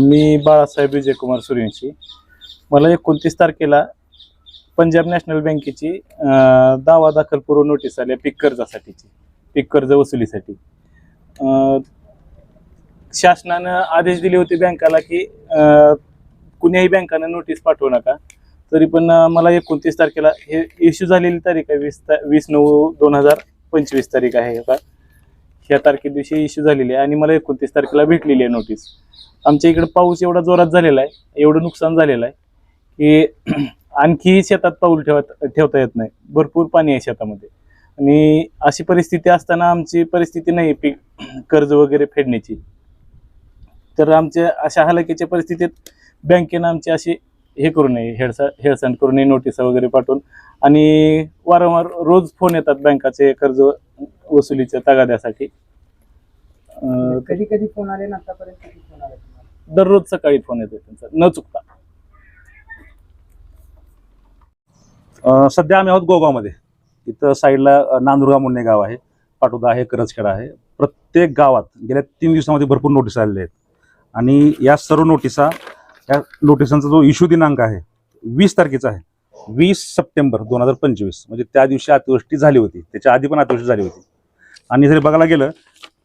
मी बाळासाहेब विजयकुमार सूर्यवंशी. मला एकोणतीस तारखेला पंजाब नॅशनल बँकेची दावा दाखल पूर्व नोटीस आल्या पीक कर्जासाठीची पीक कर्ज वसुलीसाठी. शासनानं आदेश दिले होते बँकाला की कुण्याही बँकानं नोटीस पाठवू नका. तरी पण मला एकोणतीस तारखेला हे इश्यू झालेली तारीख आहे वीस ता वीस नऊ दोन हजार पंचवीस तारीख आहे का? ह्या तारखे दिवशी इश्यू झालेली आहे आणि मला एकोणतीस तारखेला भेटलेली आहे नोटीस आमच्या इकडे पाऊस एवढा जोरात झालेला आहे एवढं नुकसान झालेलं आहे की आणखी शेतात पाऊल ठेवत ठेवता येत नाही. भरपूर पाणी आहे शेतामध्ये. आणि अशी परिस्थिती असताना आमची परिस्थिती नाही पीक कर्ज वगैरे फेडण्याची. तर आमच्या अशा हलाखीच्या परिस्थितीत बँकेनं आमची अशी हे करू नये हेळसा हेळसांड करू नये नोटिसा वगैरे पाठवून. आणि वारंवार रोज फोन येतात बँकाचे कर्ज वसुलीच्या तगाद्यासाठी. अं, कधी कधी फोन आले ना आतापर्यंत किती फोन आले तुम्हाला? दररोज सकाळी फोन येतो त्यांचा न चुकता. अ, सध्या आम्ही आहोत गोगावमध्ये. इथं साईडला अ, नांदुर्गा मुन्ने गाव आहे पाटोदा आहे करजखेडा आहे. प्रत्येक गावात गेल्या तीन दिवसामध्ये भरपूर नोटीस आलेल्या आहेत. आणि या सर्व नोटिसा या नोटिसांचा जो इश्यू दिनांक आहे वीस तारखेचा आहे. वीस सप्टेंबर दोन हजार पंचवीस म्हणजे त्या दिवशी अतिवृष्टी झाली होती. त्याच्या आधी पण अतिवृष्टी झाली होती. आणि जरी बघायला गेलं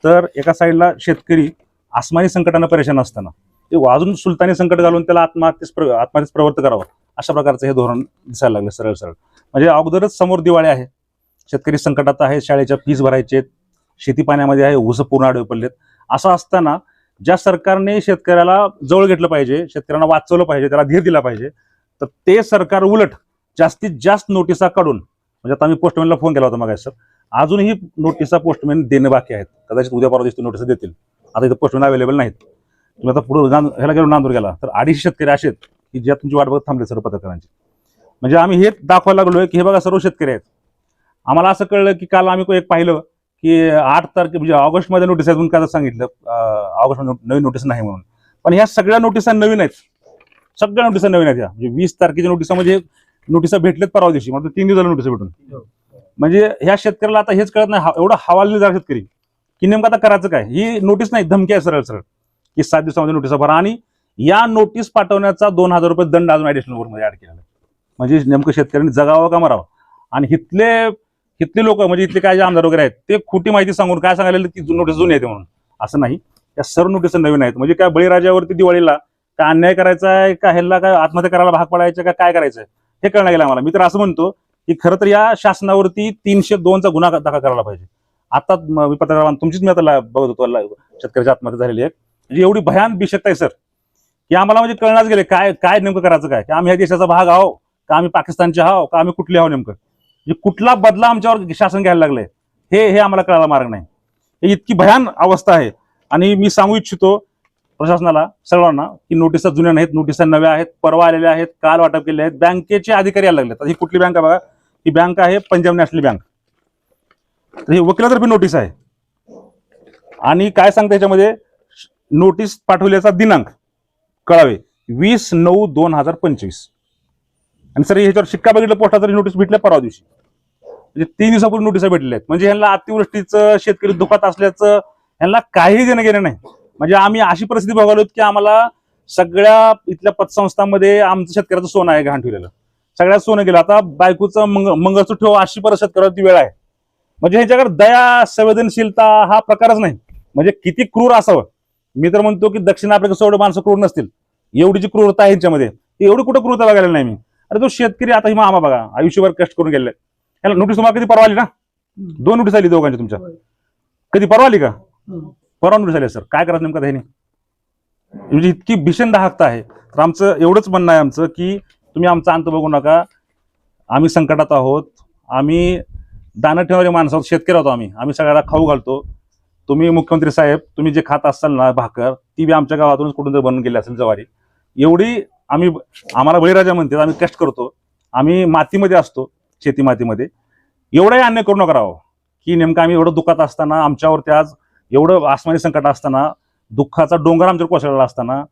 तर एका साईडला शेतकरी आसमानी संकटानं परेशान असताना ते अजून सुलतानी संकट घालून त्याला आत्महत्येस प्र आत्महत्येस प्रवृत्त करावं अशा प्रकारचं हे धोरण दिसायला लागलं सरळ सरळ. म्हणजे अगोदरच समोर दिवाळी आहे. शेतकरी संकटात आहे शाळेच्या फीस भरायचे शेती पाण्यामध्ये आहे ऊस पूर्ण आडवे पडलेत. असं असताना ज्या सरकारने शेतकऱ्याला जवळ घेतलं पाहिजे शेतकऱ्यांना वाचवलं पाहिजे त्याला धीर दिला पाहिजे तर ते सरकार उलट जास्तीत जास्त नोटिसा काढून म्हणजे आता आम्ही पोस्टमॅनला फोन केला होता मग सर अजूनही नोटिसा पोस्टमॅन देणं बाकी आहेत. कदाचित उद्या परवा दिवशी नोटिसा देतील. आता इथं पोस्टमॅन अवेलेबल नाहीत. तुम्ही आता पुढे ह्याला गेलो नांदूर गेला. तर अडीचशे शेतकरी असे आहेत की ज्या तुमची वाट बघत थांबले सर्व पत्रकारांची. म्हणजे आम्ही हे दाखवायला लागलो की हे बघा सर्व शेतकरी आहेत. आम्हाला असं कळलं की काल आम्ही एक पाहिलं की आठ तारखे म्हणजे ऑगस्टमध्ये नोटीस आहेत म्हणून काय सांगितलं. ऑगस्टमध्ये नवीन नोटीस नाही म्हणून. पण ह्या सगळ्या नोटिसा नवीन आहेत. सगळ्या नोटिसा नवीन आहेत या म्हणजे वीस तारखेच्या नोटिसा म्हणजे नोटिसा भेटलेत परवा दिवशी. म्हणजे तीन दिवसाला नोटीस भेटून. म्हणजे ह्या शेतकऱ्याला आता हेच कळत नाही. हा- एवढा जा शेतकरी. की नेमकं आता करायचं काय? ही नोटीस नाही. धमकी आहे सरळ सरळ. की सात दिवसामध्ये नोटीस भरा. आणि या नोटीस पाठवण्याचा दोन हजार रुपये दंड अजून ऍडिशनलमध्ये ऍड केलेला म्हणजे नेमकं शेतकऱ्यांनी जगावं का मरावं? आणि इथले इथले लोक म्हणजे इथले काय जे आमदार वगैरे आहेत ते खोटी माहिती सांगून काय सांगायला की नोटीस जुनी येते म्हणून. असं नाही. या सर्व नोटीस नवीन आहेत. म्हणजे काय बळीराजावरती दिवाळीला काय अन्याय करायचा आहे का? ह्याला काय आत्महत्या करायला भाग पडायचं का? काय करायचं? हे कळलं गेलं आम्हाला. मी तर असं म्हणतो की खरं तर या शासनावरती तीनशे दोनचा गुन्हा दाखल करायला पाहिजे. आता मी पत्रकार तुमचीच मी आता बघत होतो शेतकऱ्याची आत्महत्या झालेली आहे. म्हणजे एवढी भयान बिशकता आहे सर. की आम्हाला म्हणजे कळणार गेले. काय काय नेमकं करायचं काय? की आम्ही ह्या देशाचा भाग आहो का आम्ही पाकिस्तानचे आहो का आम्ही कुठले आहो नेमकं? म्हणजे कुठला बदला आमच्यावर शासन घ्यायला लागलंय हे हे आम्हाला कळायला मार्ग नाही. हे इतकी भयान अवस्था आहे. आणि मी सांगू इच्छितो प्रशासनाला सर्वांना की नोटिसा जुन्या नाहीत नोटिसा नव्या आहेत परवा आलेल्या आहेत काल वाटप केले आहेत बँकेचे अधिकारी यायला लागले ही कुठली बँक आहे बघा? ही बँक आहे पंजाब नॅशनल बँक. तर ही वकिलातर्फे नोटीस आहे. आणि काय सांगता याच्यामध्ये? नोटीस पाठवल्याचा दिनांक कळावे. वीस नऊ दोन हजार पंचवीस. आणि सर ह्याच्यावर शिक्का बघितलं पोस्टाचा तरी नोटीस भेटल्या परवा दिवशी. म्हणजे तीन दिवसापूर्वी नोटिसा भेटल्या आहेत म्हणजे ह्यांना अतिवृष्टीचं शेतकरी दुखात असल्याचं ह्यांना काही देणं घेणं नाही. म्हणजे आम्ही अशी परिस्थिती बघालो की आम्हाला सगळ्या इथल्या पतसंस्थांमध्ये आमचं शेतकऱ्याचं सोनं आहे घाण ठेवलेलं. सगळ्यात सोनं गेलं. आता बायकोचं मंग मंगळसूत्र ठेव अशी परत शेतकऱ्याची वेळ आहे. म्हणजे ह्याच्याकडे दया संवेदनशीलता हा प्रकारच नाही. म्हणजे किती क्रूर असावं. मी तर म्हणतो की दक्षिण आफ्रिका एवढे माणसं क्रूर नसतील. एवढी जी क्रूरता आहे ह्यांच्यामध्ये एवढी कुठं क्रूरता बघायला नाही मी. अरे तो शेतकरी आता ही मामा बघा आयुष्यभर कष्ट करून गेले याला नोटीस तुम्हाला कधी परवा आली ना? दोन नोटीस आली दोघांची तुमच्या. कधी परवा आली का. परवा नोटीस आली सर काय करायचं नेमकं त्याने म्हणजे इतकी भीषण दाहकता आहे. तर आमचं एवढंच म्हणणं आहे आमचं की तुम्ही आमचा अंत बघू नका. आम्ही संकटात आहोत. आम्ही दाणं ठेवणारे माणसं आहोत शेतकरी आहोत आम्ही. आम्ही सगळ्याला खाऊ घालतो. तुम्ही मुख्यमंत्री साहेब तुम्ही जे खात असाल ना भाकर ती बी आमच्या गावातूनच कुठून तरी बनून गेली असेल जवारी. एवढी आम्ही आम्हाला बळीराजा म्हणते आम्ही कष्ट करतो. आम्ही मातीमध्ये असतो शेती मातीमध्ये. एवढाही अन्याय करू नका की नेमकं आम्ही एवढं दुःखात असताना आमच्यावरती आज एवढं आसमानी संकट असताना दुःखाचा डोंगर आमच्यावर कोसळला असताना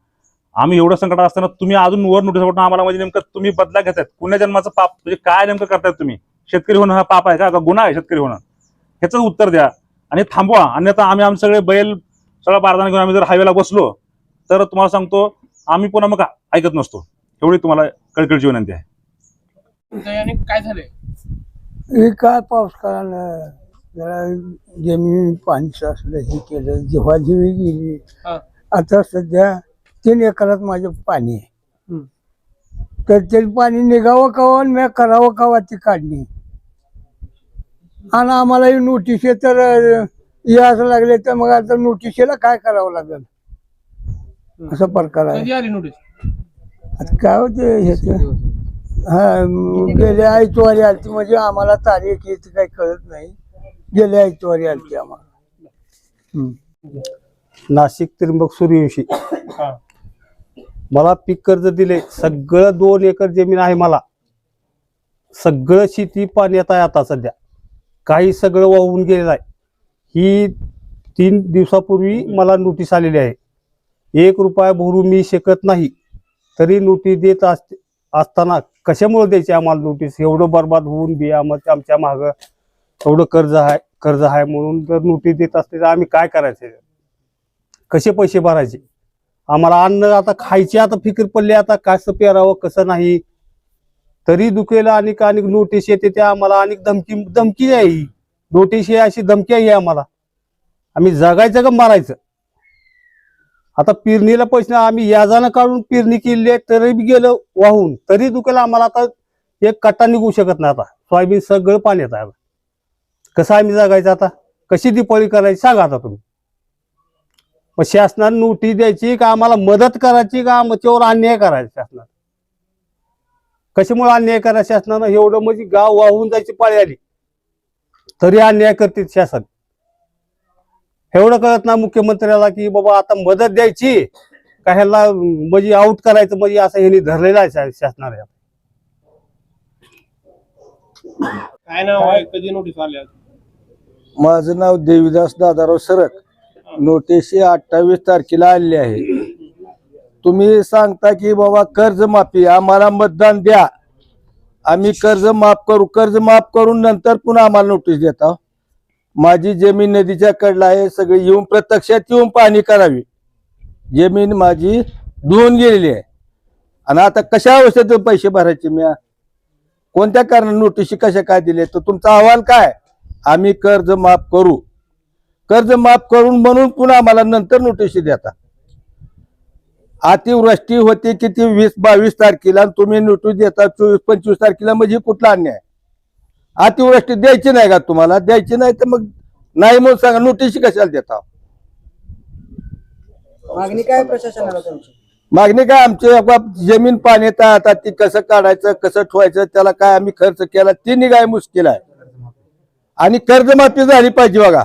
आम्ही एवढं संकट असताना तुम्ही अजून वर नोटीस पाठवून आम्हाला म्हणजे नेमकं तुम्ही बदला घेतायत. पुण्या जन्माचं पाप म्हणजे काय नेमकं करतायत तुम्ही? शेतकरी होणं हा पाप आहे का? गुन्हा आहे शेतकरी होणं? ह्याचं उत्तर द्या. आणि थांबवा. अन्यथा आम्ही आमचे सगळे बैल सगळा बारदाना घेऊन आम्ही जर हायवेला बसलो तर तुम्हाला सांगतो आम्ही पुन्हा मग ऐकत नसतो. एवढी तुम्हाला कळकळची विनंती आहे. याने काय झालंय? हे काय पाऊस काळानं जरा जमिनी पाणी साचलं हे केलं जेव्हा जेवी गेली. हा. आता सध्या तीन एकरात माझं पाणी आहे. हम्म. तर ते पाणी निघावं कावं आणि मी करावं कावा ती काढणी. आणि आम्हाला ही नोटीस तर अं, यायला लागले तर मग आता नोटिशीला काय करावं लागेल? असा प्रकार आहे. कधी आली नोटीस आता काय होते ह्याचं? हा म, गेल्या आयतवारी आलती म्हणजे आम्हाला तारीख येत काही कळत नाही. गेल्या आयतवारी आलती आम्हाला. हम्म. नाशिक त्र्यंबक सूर्यवंशी. हा. मला पीक कर्ज दिले सगळं दोन एकर जमीन आहे मला. सगळं शेती पाण्यात आहे आता सध्या. काही सगळं वाहून गेलेलं आहे. ही तीन दिवसापूर्वी मला नोटीस आलेली आहे. एक रुपया भरू मी शकत नाही. तरी नोटीस देत असते असताना कशामुळे द्यायची आम्हाला नोटीस? एवढं बर्बाद होऊन बी आम्हाला आमच्या मागं एवढं कर्ज आहे कर्ज आहे म्हणून जर नोटीस देत असते तर आम्ही काय करायचं? कसे पैसे भरायचे? आम्हाला अन्न आता खायचे आता फिकीर पडले आता कसं पेरावं कसं नाही? तरी दुखेला आणि आणि नोटीस येते त्या आम्हाला आणि धमकी धमकी आहे नोटीस आहे अशी धमकी आहे आम्हाला. आम्ही जगायचं का मारायचं? आता पेरणीला पैसे आम्ही याजानं काढून पेरणी केली आहे तरी बी गेलं वाहून. तरी दुखेल आम्हाला आता एक कट्टा निघू शकत नाही आता. सोयाबीन सगळं पाण्यात आहे कसं आम्ही जगायचं आता? कशी दिपाळी करायची सांगा आता तुम्ही. मग शासनाने नोटीस द्यायची का आम्हाला मदत करायची का आमच्यावर अन्याय करायचा शासनाने? कशामुळे अन्याय करायचा शासनानं? एवढं म्हणजे गाव वाहून जायची पाळी आली. तरी अन्याय करतील शासन. एवढं कळत ना मुख्यमंत्र्याला की बाबा आता मदत द्यायची का ह्याला म्हणजे आउट करायचं म्हणजे असं ह्यांनी धरलेलं आहे शा- शासनाने काय नाव आहे? कधी नोटीस आल्या माझं नाव देवीदास दादाराव सरक. नोटीस ही अठ्ठावीस तारखेला आलेली आहे. तुम्ही सांगता की बाबा कर्ज माफी आम्हाला मतदान द्या. आम्ही कर्ज माफ करू कर्ज माफ करून नंतर पुन्हा आम्हाला नोटीस देता. माझी जमीन नदीच्या कडला आहे सगळे येऊन प्रत्यक्षात येऊन पाणी करावी. जमीन माझी धुवून गेलेली आहे. आणि आता कशा अवस्थेत पैसे भरायचे मी? कोणत्या कारण नोटीशी कशा काय दिले? तर तुमचा अहवाल काय? आम्ही कर्ज माफ करू. कर्ज माफ करून म्हणून पुन्हा आम्हाला नंतर नोटीस देता. अतिवृष्टी होती किती? वीस बावीस तारखेला आणि तुम्ही नोटीस देता चोवीस पंचवीस तारखेला म्हणजे कुठला अन्याय? अतिवृष्टी द्यायची नाही का तुम्हाला? द्यायची नाही तर मग नाही म्हणून सांगा नोटीस कशाला देता? मागणी काय प्रशासनाला तुमची? मागणी काय आमची? बाबा जमीन पाण्यात आहे आता ती कसं काढायचं कसं ठेवायचं त्याला काय आम्ही खर्च केला ती निघाय मुश्किल आहे. आणि कर्जमाफी झाली पाहिजे बघा.